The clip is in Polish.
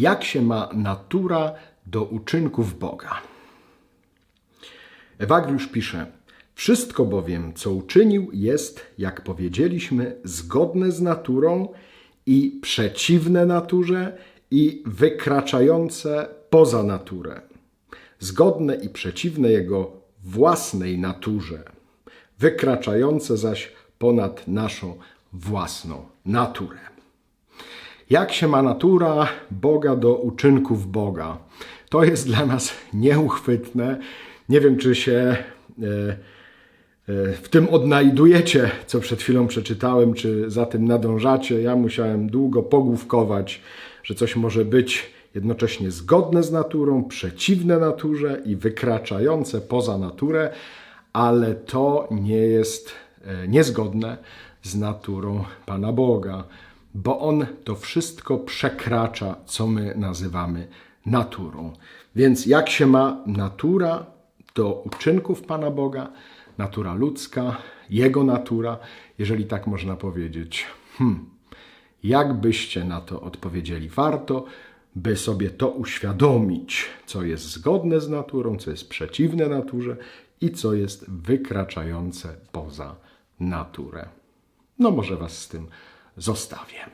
Jak się ma natura do uczynków Boga? Ewagriusz pisze: Wszystko bowiem, co uczynił, jest, jak powiedzieliśmy, zgodne z naturą i przeciwne naturze i wykraczające poza naturę. Zgodne i przeciwne jego własnej naturze, wykraczające zaś ponad naszą własną naturę. Jak się ma natura Boga do uczynków Boga? To jest dla nas nieuchwytne. Nie wiem, czy się e, e, w tym odnajdujecie, co przed chwilą przeczytałem, czy za tym nadążacie. Ja musiałem długo pogłówkować, że coś może być jednocześnie zgodne z naturą, przeciwne naturze i wykraczające poza naturę, ale to nie jest e, niezgodne z naturą Pana Boga, bo On to wszystko przekracza, co my nazywamy naturą. Więc jak się ma natura do uczynków Pana Boga, natura ludzka, Jego natura, jeżeli tak można powiedzieć. Hmm. Jak byście na to odpowiedzieli? Warto, by sobie to uświadomić, co jest zgodne z naturą, co jest przeciwne naturze i co jest wykraczające poza naturę. No, może Was z tym zostawię.